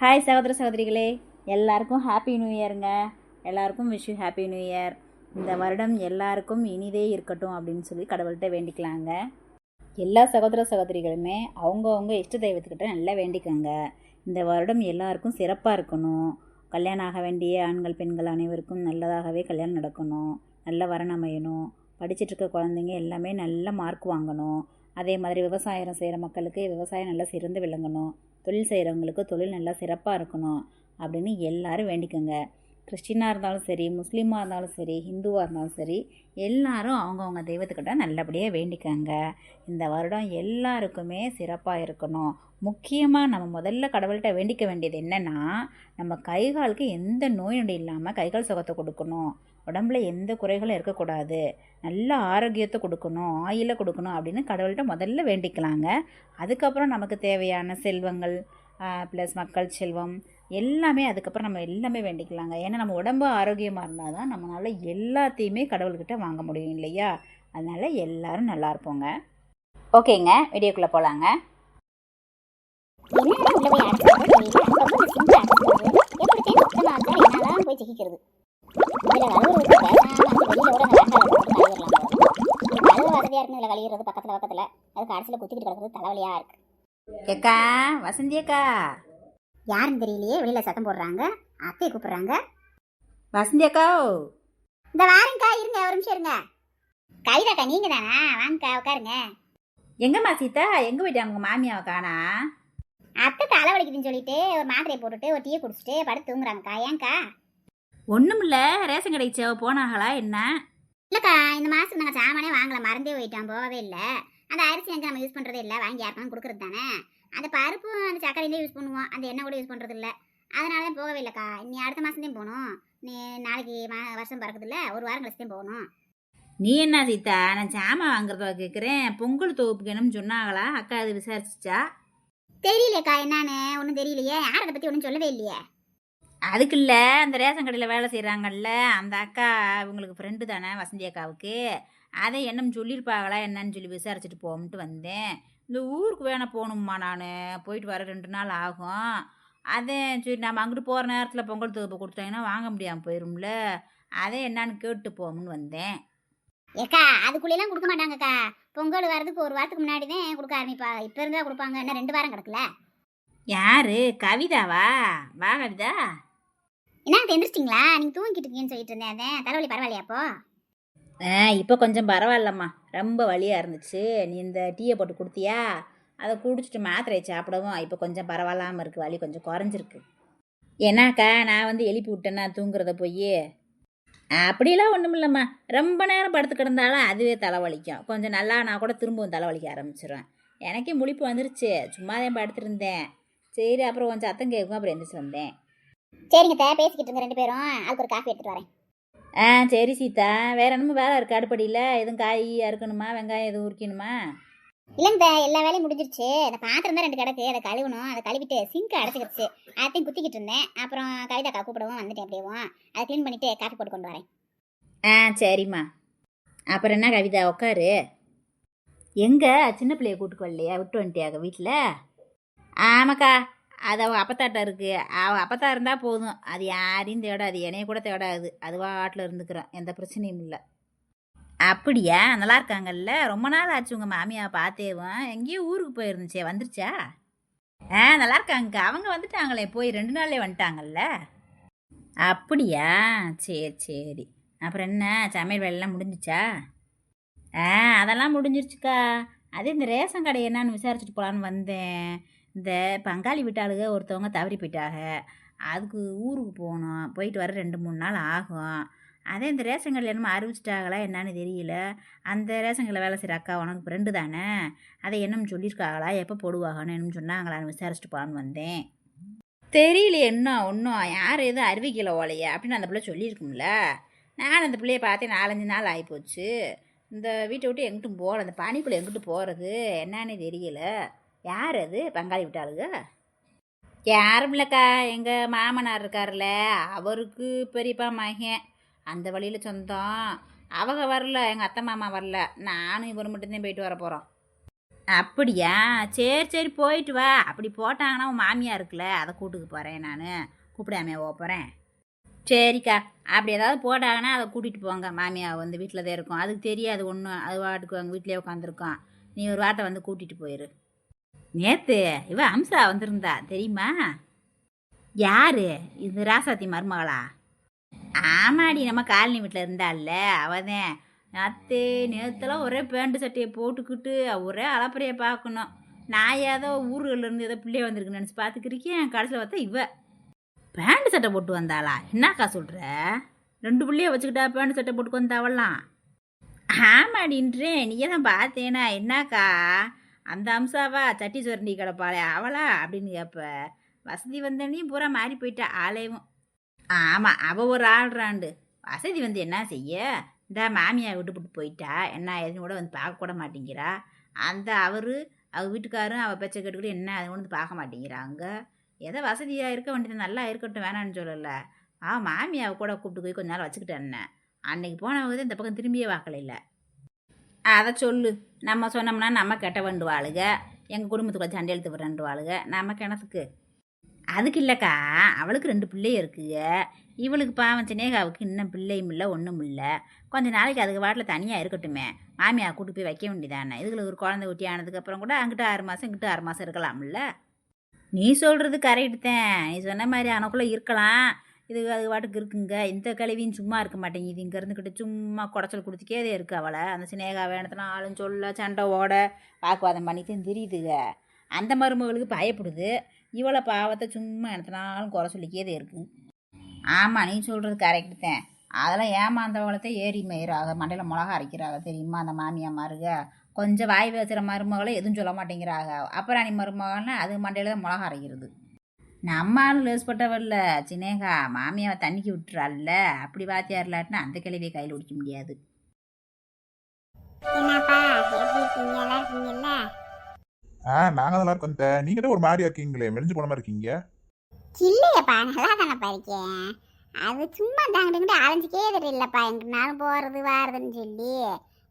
Hi சகோதர சகோதரிகளே. எல்லாருக்கும் ஹாப்பி நியூ இயருங்க எல்லாருக்கும் wish you happy new year இந்த வருடம் எல்லாருக்கும் இனிதே இருக்கட்டும் அப்படின்னு சொல்லி கடவுள்கிட்ட வேண்டிக்கலாங்க. எல்லா சகோதர சகோதரிகளுமே அவங்கவுங்க இஷ்ட தெய்வத்துக்கிட்ட நல்லா வேண்டிக்கோங்க. இந்த வருடம் எல்லாருக்கும் சிறப்பாக இருக்கணும். கல்யாணம் ஆக வேண்டிய ஆண்கள் பெண்கள் அனைவருக்கும் நல்லதாகவே கல்யாணம் நடக்கணும். நல்ல வரன் அமையணும். படிச்சிட்டு இருக்க குழந்தைங்க எல்லாமே நல்ல மார்க் வாங்கணும். அதே மாதிரி விவசாயம் செய்கிற மக்களுக்கு விவசாயம் நல்லா சிறந்து விளங்கணும். தொழில் செய்கிறவங்களுக்கு தொழில் நல்லா சிறப்பாக இருக்கணும் அப்படின்னு எல்லாரும் வேண்டிக்கோங்க. கிறிஸ்டினாக இருந்தாலும் சரி முஸ்லீமாக இருந்தாலும் சரி ஹிந்துவாக இருந்தாலும் சரி எல்லாரும் அவங்கவுங்க தெய்வத்துக்கிட்ட நல்லபடியாக வேண்டிக்கோங்க. இந்த வருடம் எல்லாருக்குமே சிறப்பாக இருக்கணும். முக்கியமாக நம்ம முதல்ல கடவுள்கிட்ட வேண்டிக்க வேண்டியது என்னென்னா நம்ம கை காலுக்கு எந்த நோய் நொடி இல்லாமல் கை கால் சுகத்தை கொடுக்கணும். உடம்புல எந்த குறைகளும் இருக்கக்கூடாது. நல்ல ஆரோக்கியத்தை கொடுக்கணும் ஆயில கொடுக்கணும் அப்படின்னு கடவுள்கிட்ட முதல்ல வேண்டிக்கலாங்க. அதுக்கப்புறம் நமக்கு தேவையான செல்வங்கள் ப்ளஸ் மக்கள் செல்வம் எல்லாமே அதுக்கப்புறம் நம்ம எல்லாமே வேண்டிக்கலாங்க. ஏன்னா நம்ம உடம்பு ஆரோக்கியமாக இருந்தால் தான் நம்மளால் எல்லாத்தையுமே கடவுள்கிட்ட வாங்க முடியும் இல்லையா? அதனால் எல்லாரும் நல்லா இருப்போங்க. ஓகேங்க வீடியோக்குள்ளே போகலாங்க போய் ஜெயிக்கிறது தெரியல ரொம்ப சிம்பிள் அடைச்சது எப்படி தேடி சுத்தமா இருந்தா என்னதான் போய் சிக்கிக்கிறது இதுல கழுவு விட்டு பேசாம அந்த வெளியில கூட அந்த கழுவு கழுவ வசதியா இருக்கு இதுல கழுவுறது பக்கத்துல பக்கத்துல அது கடைசியில குத்திக்கிட்டு கிடக்குறது தலைவலியா இருக்கு ஏக்கா வசந்தி அக்கா யாருன்னு தெரியலையே வெளியில சத்தம் போடுறாங்க அத்தையை கூப்பிடுறாங்க. வசந்தி அக்கா இந்த வாரங்கக்கா இருங்க ஒரு நிமிஷம் இருங்க. கவிதாக்கா நீங்க தானா? வாங்கக்கா உட்காருங்க. எங்கம்மா சீதா? எங்கே போயிட்டாங்க உங்கள் மாமியாவை காணா? அத்தை தலைவலிக்குதுன்னு சொல்லிட்டு ஒரு மாத்திரையை போட்டுட்டு ஒரு டீயை குடிச்சிட்டு படுத்து தூங்குறாங்கக்கா. ஏன்க்கா? ஒன்றுமில்ல ரேஷன் கடைக்கு சேவை போனாங்களா என்ன? இல்லக்கா இந்த மாசம் நாங்க சாமானே வாங்கல. மறந்தே போயிட்டோம். போகவே இல்ல. அந்த அரிசி எங்க நம்ம யூஸ் பண்றதே இல்ல. வாங்கி யாருக்கும் கொடுக்கறது தானே? அந்த பருப்பு அந்த சக்கரையிலே யூஸ் பண்ணுவோம். அந்த எண்ணெய் கூட யூஸ் பண்றது இல்ல. அதனால தான் போகவே இல்லக்கா. நீ அடுத்த தான் போகணும். நீ நாளைக்கு மா- வருஷம் பிறக்குது இல்ல. ஒரு வாரம் கழிச்சு தான் போகணும். நீ என்ன சீதா? நான் சாமான் வாங்குறதா கேட்குறேன் பொங்கல் தொகுப்புக்கு என்னன்னு சொன்னாங்களா? அக்கா அது விசாரிச்சிச்சா? தெரியலையேக்கா என்னன்னு? ஒன்றும் தெரியலையே. யார் அதை பத்தி ஒன்றும் சொல்லவே இல்லையே. அதுக்கு இல்லை அந்த ரேஷன் கடையில் வேலை செய்கிறாங்கல்ல அந்த அக்கா இவங்களுக்கு ஃப்ரெண்டு தானே வசந்தி அக்காவுக்கு. அதை என்னன்னு சொல்லியிருப்பாங்களா என்னன்னு சொல்லி விசாரிச்சுட்டு போகும்ட்டு வந்தேன். இந்த ஊருக்கு வேணா போகணும்மா நான் போயிட்டு வர ரெண்டு நாள் ஆகும். அதே சரி நம்ம அங்கிட்டு போகிற நேரத்தில் பொங்கல் தொகுப்பு கொடுத்தாங்கன்னா வாங்க முடியாமல் போயிரும்ல அதே என்னன்னு கேட்டு போகணும்னு வந்தேன். ஏக்கா அதுக்குள்ளெல்லாம் கொடுக்க மாட்டாங்கக்கா. பொங்கல் வரதுக்கு ஒரு வாரத்துக்கு முன்னாடி தான் கொடுக்க ஆரம்பிப்பா. இப்போ இருந்தா கொடுப்பாங்க. இன்னும் ரெண்டு வாரம் கிடக்குல. யாரு? கவிதாவா? வா கவிதா. என்ன எந்திரிச்சிட்டிங்களா? நீங்கள் தூங்கிட்டு இருக்கீங்கன்னு சொல்லிட்டு இருந்தேன் அதான் தலைவலி பரவாயில்லையா அப்போ? ஆ இப்போ கொஞ்சம் பரவாயில்லம்மா. ரொம்ப வலியாக இருந்துச்சு. நீ இந்த டீயை போட்டு கொடுத்தியா? அதை குடிச்சிட்டு மாத்திரையை சாப்பிடவும் இப்போ கொஞ்சம் பரவாயில்லாமல் இருக்குது வலி கொஞ்சம் குறைஞ்சிருக்கு. ஏன்னாக்கா நான் வந்து எழுப்பி விட்டேன்னா தூங்குறத போய்? அப்படிலாம் ஒன்றும் இல்லைம்மா. ரொம்ப நேரம் படுத்து கிடந்தாலும் அதுவே தலைவலிக்கும். கொஞ்சம் நல்லா நான் கூட திரும்பவும் தலைவலிக்க ஆரம்பிச்சிடுவேன் எனக்கே முழிப்பு வந்துருச்சு. சும்மா தான் படுத்துருந்தேன். சரி அப்புறம் கொஞ்சம் அத்தம் கேட்கும். அப்புறம் எந்திரிச்சு வந்தேன். சரிங்க தே பேசிக்கிட்டு இருங்க ரெண்டு பேரும். அதுக்கு ஒரு காஃபி எடுத்துட்டு வரேன். ஆ சரி சீதா. வேற என்னமோ வேலை இருக்கு அடுப்படியில். எதுவும் காய் அறுக்கணுமா? வெங்காயம் எதுவும் உரிக்கணுமா? இல்லைங்க எல்லா வேலையும் முடிஞ்சிருச்சு. அந்த பாத்திரம் தான் ரெண்டு கிடக்கு. அதை கழுவணும். அதை கழுவிட்டு சிங்க் அடைச்சிக்கிடுச்சு அதையும் குத்திக்கிட்டு இருந்தேன். அப்புறம் கவிதாக்கா கூப்பிடவும் வந்துட்டேன் அப்படியேவும் அதை க்ளீன் பண்ணிட்டு காஃபி போட்டு கொண்டு வரேன். ஆ சரிம்மா. அப்புறம் என்ன கவிதா உட்காரு எங்க? சின்ன பிள்ளைய கூட்டுக்கு வரலையா? விட்டு வந்துட்டியாக வீட்டில் ஆமாக்கா. அது அவள் அப்பத்தாட்ட இருக்குது அவள் அப்பத்தா இருந்தால் போதும். அது யாரையும் தேடாது. என்னைய கூட தேடாது. அது வாட்டில் இருந்துக்கிறோம். எந்த பிரச்சனையும் இல்லை. அப்படியா? நல்லா இருக்காங்கல்ல. ரொம்ப நாள் ஆச்சு உங்கள் மாமியாவை பார்த்தேவும். எங்கேயோ ஊருக்கு போயிருந்துச்சே. வந்துருச்சா? ஆ நல்லா இருக்காங்க அவங்க வந்துட்டாங்களே. போய் ரெண்டு நாள்லே வந்துட்டாங்கல்ல? அப்படியா? சரி சரி. அப்புறம் என்ன? சமையல் வேலைலாம் முடிஞ்சிச்சா? ஆ அதெல்லாம் முடிஞ்சிருச்சுக்கா. அதே இந்த ரேஷன் கடை என்னான்னு விசாரிச்சுட்டு போகலான்னு வந்தேன். இந்த பங்காளி வீட்டாளுக ஒருத்தவங்க தவறி போயிட்டாக. அதுக்கு ஊருக்கு போகணும். போயிட்டு வர ரெண்டு மூணு நாள் ஆகும். அதே இந்த ரேஷன் கடையில் என்னமோ அறிவிச்சிட்டாங்களா என்னன்னு தெரியல. அந்த ரேஷன் கடையில் வேலை செய்கிற அக்கா உனக்கு ஃப்ரெண்டு தானே? அதை என்னன்னு சொல்லியிருக்காங்களா எப்போ போடுவாங்கன்னு என்னன்னு சொன்னாங்களான்னு விசாரிச்சுட்டு போகலான்னு வந்தேன். தெரியல என்ன ஒன்றும் யார் எதுவும் அறிவிக்கல ஓலையே. அப்படின்னு அந்த பிள்ளை சொல்லியிருக்கும்ல. நான் அந்த பிள்ளைய பார்த்தே நாலஞ்சு நாள் ஆகிப்போச்சு இந்த வீட்டை விட்டு எங்கிட்டும் போகல. அந்த பனிக்குள்ளே எங்கிட்டு போகிறது என்னன்னு தெரியல. யார் அது? பங்காளி விட்டாளுங்க யாரும் இல்லைக்கா எங்கள் மாமனார் இருக்கார்ல அவருக்கு பெரியப்பா மகன். அந்த வழியில் சொந்தம். அவங்க வரல. எங்கள் அத்தை மாமா வரல. நானும் இவர் மட்டும்தான் போயிட்டு வர போகிறோம் அப்படியா? சரி சரி. போயிட்டு வா. அப்படி போட்டாங்கன்னா உன் மாமியாக இருக்குல்ல. அதை கூட்டுக்கு போகிறேன் நான். கூப்பிடாம போகிறேன் சரிக்கா. அப்படி ஏதாவது போட்டாங்கன்னா அதை கூட்டிகிட்டு போங்க. மாமியா வந்து வீட்டில் தான் இருக்கும். அதுக்கு தெரியாது. ஒன்றும் அது வாட்டுக்கு அங்கே வீட்டிலே உட்காந்துருக்கோம் நீ ஒரு வார்த்தை வந்து கூட்டிகிட்டு போயிரு. நேத்து இவ அம்சா வந்திருந்தா தெரியுமா? யாரு? இது ராசாத்தி மருமகளா? ஆமாடி நம்ம காலனி வீட்டில் இருந்தாள்ல அவதான் அத்தே நேற்றுலாம் ஒரே பேண்ட் சட்டையை போட்டுக்கிட்டு ஒரே அலப்பறையை பார்க்கணும். நான் ஏதோ ஊர்கள்ல இருந்து ஏதோ பிள்ளைய வந்திருக்குன்னு நினச்சி பார்த்துக்கிருக்கேன் கடைசியில் பார்த்தா இவ. பேண்ட் சட்டை போட்டு வந்தாளா? என்னக்கா சொல்கிற ரெண்டு பிள்ளைய வச்சுக்கிட்டா பேண்ட் சட்டை போட்டுக்கு வந்தாவலாம் ஆமாடின்றேன் நீயே தான் பார்த்தேனா. என்னக்கா? அந்த அம்சாவா? சட்டி சுரண்டி கிடப்பாளே அவளா? அப்படின்னு கேட்ப வசதி வந்தனையும் பூரா மாறி போயிட்டா ஆலயம் ஆமாம் அவள் ஒரு ஆள்றாண்டு. வசதி வந்து என்ன செய்ய? இந்த மாமியா விட்டுப்புட்டு போயிட்டா. என்ன எதுன்னு கூட வந்து பார்க்க கூட மாட்டேங்கிறா. அந்த அவர் அவள் வீட்டுக்காரும் அவள் பேச்சை கேட்டுக்கிட்டு என்ன அது வந்து பார்க்க மாட்டேங்கிறாங்க. எதோ வசதியாக இருக்க வேண்டியது நல்லா இருக்கட்டும் வேணான்னு சொல்லலை. அவன் மாமியாவை கூட கூப்பிட்டு போய் கொஞ்ச நாள் வச்சுக்கிட்டேன் அன்னைக்கு போனவங்க இந்த பக்கம் திரும்பியே பார்க்கல இல்லை. அதை சொல்லு. நம்ம சொன்னோம்னா நம்ம கெட்ட வேண்டுவாளுக. எங்கள் குடும்பத்துக்குள்ள சண்டை எழுத்து வாழுக நம்ம கிணத்துக்கு அதுக்கு இல்லைக்கா அவளுக்கு ரெண்டு பிள்ளையும் இருக்குங்க. இவளுக்கு பாவம் சினேகாவுக்கு இன்னும் பிள்ளையும் இல்லை ஒன்றும் இல்லை. கொஞ்ச நாளைக்கு அதுக்கு வாட்டில் தனியாக இருக்கட்டுமே. மாமியா கூட்டு போய் வைக்க வேண்டியதானே. இதுல ஒரு குழந்தை குட்டி ஆனதுக்கப்புறம் கூட அங்கிட்ட ஆறு மாதம் இங்கிட்ட ஆறு மாதம் இருக்கலாம்ல. நீ சொல்கிறது கரெக்டு தான். நீ சொன்ன மாதிரி அனக்குள்ளே இருக்கலாம். இது அது பாட்டுக்கு இருக்குங்க. இந்த கழுவியும் சும்மா இருக்க மாட்டேங்குது. இங்கே இருந்துக்கிட்டு சும்மா குடைச்சல் குடிச்சிக்கேதே இருக்கு அவளை. அந்த சினேகா வேணத்தினா ஆளும் சொல்ல சண்டை ஓட வாக்குவாதம் பண்ணித்தான் தெரியுதுங்க அந்த மருமகளுக்கு பயப்படுது. இவளை பாவத்தை சும்மா எனத்தினாலும் குறை சொல்லிக்கேதே இருக்கு. ஆமாம் நீ சொல்கிறது கரெக்டு தான். அதெல்லாம் ஏமாந்தவளத்தை ஏறி மயிராக மண்டையில் மிளகா அரைக்கிறாங்க தெரியுமா அந்த மாமியாமாருக கொஞ்சம் வாய் பேசுகிற மருமகளை எதுவும் சொல்ல மாட்டேங்கிறாங்க அப்புறம் நீ மருமகள்னா அது மண்டையில் தான் மிளகா அரைக்கிறது. நம்ம ஆளு லேஸ்பட்டவல்ல சினேகா மாமியாவை தண்ணிக்கு விட்டுறாள்ல. அப்படி வாத்தியார் இல்லாட்டினா அந்த கிழவியை கையில் பிடிக்க முடியாது. ஆ நாங்க நல்லா இருக்கோம் தே. நீங்க தான் ஒரு மாதிரியா இருக்கீங்களே. மெலிஞ்சு போன மாதிரி இருக்கீங்க. இல்லையப்பா நல்லா தானப்பா இருக்கேன். அது சும்மா தாங்கிட்டு அலைஞ்சிக்கே தெரியலப்பா. எங்கிட்ட நாளும் போகிறது வாரதுன்னு சொல்லி.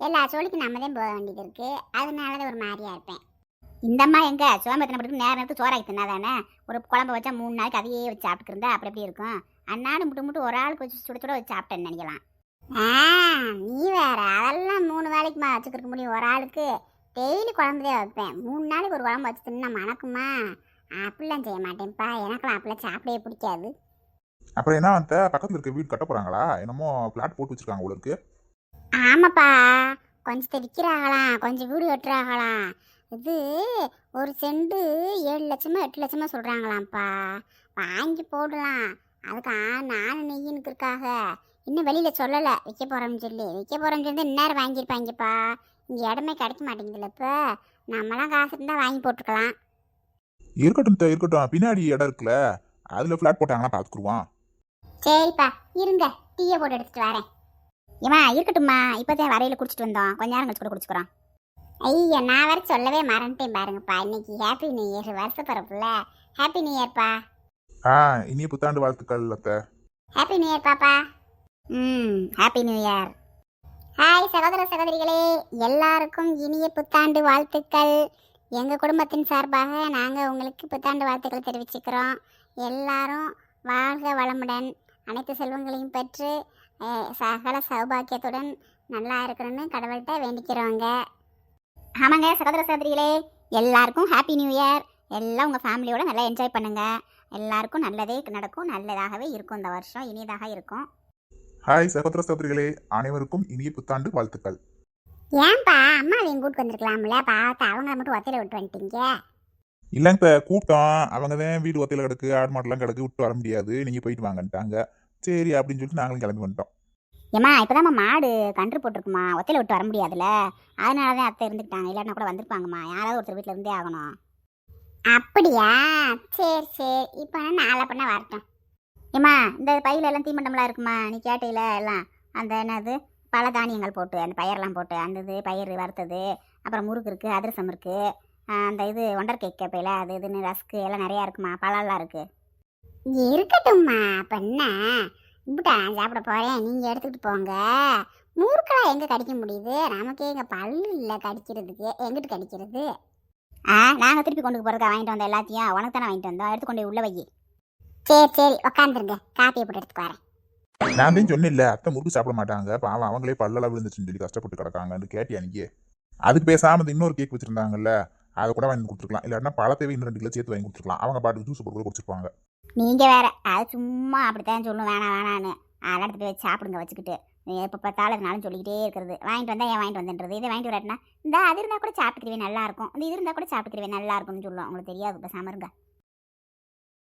எல்லா சோழிக்கும் நம்ம தான் போக வேண்டியது இருக்கு. அதனால தான் ஒரு மாதிரியா இருப்பேன். இந்தம்மா எங்க? சோம்பேத்தனை படுத்து நேரம் நேரத்துக்கு சோறாக்கி தின்னா தானே ஒரு குழம்பு வச்சா மூணு நாளைக்கு அதையே வச்சு சாப்பிட்டு இருந்தா அப்படி எப்படி இருக்கும்? அன்னாடு முட்டு முட்டு ஒரு ஆளுக்கு வச்சு சுட சுட வச்சு சாப்பிட்டேன்னு நினைக்கலாம். ஆ நீ வேற. அதெல்லாம் மூணு வேலைக்குமா வச்சுக்கிற முடியும்? ஒரு ஆளுக்கு. டெய்லி குழம்புதே வைப்பேன். மூணு நாளைக்கு ஒரு குழம்பு வச்சு தின்னா மணக்குமா? அப்படிலாம் செய்ய மாட்டேன்ப்பா. எனக்கெல்லாம் அப்படிலாம் சாப்பிடவே பிடிக்காது. அப்புறம் என்ன அந்த பக்கத்துல இருக்க வீடு கட்ட போறாங்களா? என்னமோ பிளாட் போட்டு வச்சிருக்காங்க உங்களுக்கு ஆமாப்பா. கொஞ்சத்தை விற்கிறாங்களாம் கொஞ்சம் வீடு கட்டுறாங்களாம் இது ஒரு செண்டு ஏழு லட்சமா எட்டு லட்சமா சொல்கிறாங்களாம்ப்பா வாங்கி போடலாம். அதுக்கு ஆ நானும் நெய்யினுக்கு இருக்காக. இன்னும் வெளியில் சொல்லலை. விற்க போகிறோம்னு சொல்லி. விற்க போகிறோம்னு சொல்லி இந்நேரம் வாங்கியிருப்பாங்கப்பா. இங்கே இடமே கிடைக்க மாட்டேங்குதுல்ல இப்போ. நம்மளாம் காசு இருந்தால் வாங்கி போட்டுருக்கலாம் இருக்கட்டும் இருக்கட்டும். பின்னாடி இடம் இருக்குல்ல. அதுல பிளாட் போட்டாங்கன்னா பாத்துக்குருவான் சரிப்பா. இருங்க. டீயை போட்டு எடுத்துட்டு வரேன். ஏமா இருக்கட்டும்மா. இப்போதான் வரையில குடிச்சிட்டு வந்தோம். கொஞ்ச நேரம் கழிச்சு கூட குடிச்சுக்கிறோம். ஐயா நான் வர சொல்லவே மறந்துட்டேன் பாருங்கப்பா. இன்னைக்கு ஹாப்பி நியூ இயர் வருஷ பிறப்புல ஹாப்பி நியூ இயர்ப்பா ஆ இனிய புத்தாண்டு வாழ்த்துக்கள் அத்தை. ஹாப்பி நியூ இயர் பாப்பா ம் ஹாப்பி நியூ இயர் ஹாய் சகோதர சகோதரிகளே. எல்லாருக்கும் இனிய புத்தாண்டு வாழ்த்துக்கள். எங்கள் குடும்பத்தின் சார்பாக நாங்கள் உங்களுக்கு புத்தாண்டு வாழ்த்துக்கள் தெரிவிச்சுக்கிறோம். எல்லாரும் வாழ்க வளமுடன். அனைத்து செல்வங்களையும் பெற்று சகல சௌபாக்கியத்துடன் நல்லா இருக்கணும்னு கடவுள்கிட்ட வேண்டிக்கிறோங்க. ஆமாங்க சகோதர சகோதரிகளே எல்லாருக்கும் ஹாப்பி நியூ இயர் எல்லாம் உங்கள் ஃபேமிலியோட நல்லா என்ஜாய் பண்ணுங்க. எல்லாருக்கும் நல்லதே நடக்கும் நல்லதாகவே இருக்கும் இந்த வருஷம். இனியதாக இருக்கும். ஹாய் சகோதர சகோதரிகளே அனைவருக்கும் இனிய புத்தாண்டு வாழ்த்துக்கள். ஏன்பா அம்மா அதையும் கூட்டு வந்திருக்கலாம்ல? பார்த்து அவங்கள மட்டும் ஒத்தையில விட்டு வந்துட்டீங்க. இல்லைங்க தே, கூட்டம் அவங்க தான் வீடு ஒத்தையில கிடக்கு ஆடு மாடெல்லாம் கிடக்கு விட்டு வர முடியாது. நீங்க போயிட்டு வாங்கன்ட்டாங்க. சரி அப்படின்னு சொல்லிட்டு நாங்களும் கிளம்பி வந்துட்டோம். ஏம்மா இப்போதாம்மா மாடு கன்று போட்டிருக்குமா? ஒத்தையில் விட்டு வர முடியாதுல்ல? அதனால தான் அத்தை இருந்துக்கிட்டாங்க. இல்லைன்னா கூட வந்திருப்பாங்கம்மா. யாராவது ஒருத்தர் வீட்டில் இருந்தே ஆகணும். அப்படியா? சரி சரி. இப்போ நாளை பண்ண வரட்டும். ஏம்மா இந்த பையில எல்லாம் தீமண்டம்லாம் இருக்குமா? நீ கேட்டையில எல்லாம். அந்த என்னது? பல தானியங்கள் போட்டு அந்த பயிரெல்லாம் போட்டு அந்த இது பயிர் வறுத்தது அப்புறம் முறுக்கு இருக்குது அதிரசம் இருக்குது அந்த இது ஒண்டர் கேக் கேப்பையில் அது இதுன்னு ரஸ்க்கு எல்லாம் நிறையா இருக்குமா? பழம்லாம் இருக்குது இருக்கட்டும்மா அப்போ என்ன இப்படா நான் சாப்பிட போகிறேன் நீங்கள் எடுத்துக்கிட்டு போங்க. மூர்க்கெல்லாம் எங்கே கடிக்க முடியுது? நமக்கே எங்கள் பல்லு இல்லை கடிக்கிறதுக்கு. எங்கிட்டு கடிக்கிறது? ஆ நாங்கள் திருப்பி கொண்டு போறதுக்கு வாங்கிட்டு வந்தோம் எல்லாத்தையும்? உனக்கு தானே வாங்கிட்டு வந்தோம். எடுத்து கொண்டு உள்ள வை சரி சரி. உட்காந்துருங்க காப்பியை போட்டு எடுத்துக்கு வரேன். நான் தான் சொன்னில்ல அத்தை முறுக்கு சாப்பிட மாட்டாங்க. பாவம் அவங்களே பல்லெல்லாம் விழுந்துச்சுன்னு சொல்லி கஷ்டப்பட்டு கிடக்காங்கன்னு கேட்டியா நீங்க அதுக்கு பேசாமல் இன்னொரு கேக் வச்சுருந்தாங்கல்ல? அதை கூட வாங்கி கொடுத்துருக்கலாம். இல்லைன்னா பழத்தேவை இன்னும் ரெண்டு கிலோ சேர்த்து வாங்கி கொடுத்துருக்கலாம். அவங்க பாட்டுக்கு ஜூஸ் போட்டு கூட குடிச்சிருப்பாங்க. நீங்க வேற அது சும்மா அப்படித்தான் சொல்லும். வேணாம் வேணான்னு அதெல்லாம் எடுத்து போய் சாப்பிடுங்க வச்சுக்கிட்டு. எப்போ பார்த்தாலும் அதனாலும் சொல்லிக்கிட்டே இருக்கிறது. வாங்கிட்டு வந்தா ஏன் வாங்கிட்டு வந்துன்றது? இதை வாங்கிட்டு வராட்டினா இந்த அது இருந்தால் கூட சாப்பிட்டுக்கிறவே நல்லா இருக்கும். இந்த இது இருந்தால் கூட சாப்பிட்டுக்கிறவே நல்லா இருக்கும்னு சொல்லுவோம் உங்களுக்கு தெரியாது இப்போ சமருங்க.